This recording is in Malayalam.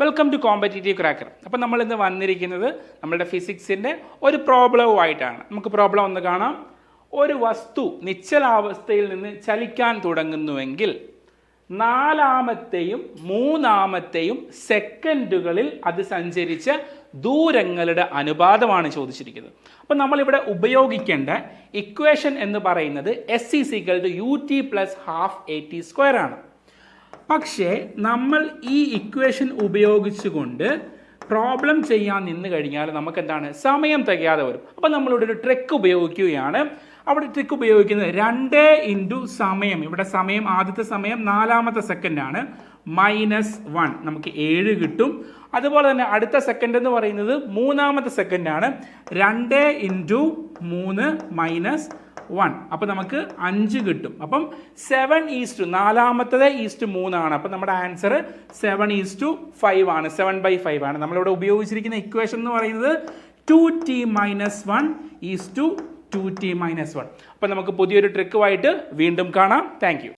വെൽക്കം ടു കോമ്പറ്റേറ്റീവ് ക്രാക്കർ അപ്പോൾ നമ്മൾ ഇന്ന് വന്നിരിക്കുന്നത് നമ്മളുടെ ഫിസിക്സിന്റെ ഒരു പ്രോബ്ലവുമായിട്ടാണ് നമുക്ക് പ്രോബ്ലം ഒന്ന് കാണാം. ഒരു വസ്തു നിശ്ചലാവസ്ഥയിൽ നിന്ന് ചലിക്കാൻ തുടങ്ങുന്നുവെങ്കിൽ നാലാമത്തെയും മൂന്നാമത്തെയും സെക്കൻഡുകളിൽ അത് സഞ്ചരിച്ച ദൂരങ്ങളുടെ അനുപാതമാണ് ചോദിച്ചിരിക്കുന്നത്. അപ്പം നമ്മളിവിടെ ഉപയോഗിക്കേണ്ട ഇക്വേഷൻ എന്ന് പറയുന്നത് S equal to u t plus half a t square ആണ്. പക്ഷേ നമ്മൾ ഈ ഇക്വേഷൻ ഉപയോഗിച്ചുകൊണ്ട് പ്രോബ്ലം ചെയ്യാൻ നിന്ന് കഴിഞ്ഞാൽ നമുക്ക് എന്താണ് സമയം തികയാതെ വരും. അപ്പം നമ്മളിവിടെ ഒരു ട്രിക്ക് ഉപയോഗിക്കുകയാണ്. അവിടെ ട്രിക്ക് ഉപയോഗിക്കുന്നത് രണ്ട് ഇന്റു സമയം. ഇവിടെ സമയം ആദ്യത്തെ സമയം നാലാമത്തെ സെക്കൻഡ് ആണ്. മൈനസ് വൺ നമുക്ക് ഏഴ് കിട്ടും. അതുപോലെ തന്നെ അടുത്ത സെക്കൻഡ് എന്ന് പറയുന്നത് മൂന്നാമത്തെ സെക്കൻഡാണ് രണ്ട് ഇന്റു മൂന്ന് മൈനസ് വൺ അപ്പോൾ നമുക്ക് അഞ്ച് കിട്ടും. അപ്പം സെവൻ ഈസ്റ്റു നാലാമത്തത് ഈസ്റ്റ് മൂന്നാണ്. അപ്പം നമ്മുടെ answer seven is to five ആണ്. സെവൻ ബൈ ഫൈവ് ആണ്. നമ്മളിവിടെ ഉപയോഗിച്ചിരിക്കുന്ന ഇക്വേഷൻ എന്ന് പറയുന്നത് two t minus one is to two two minus one അപ്പം നമുക്ക് പുതിയൊരു ട്രിക്കുമായിട്ട് വീണ്ടും കാണാം. Thank you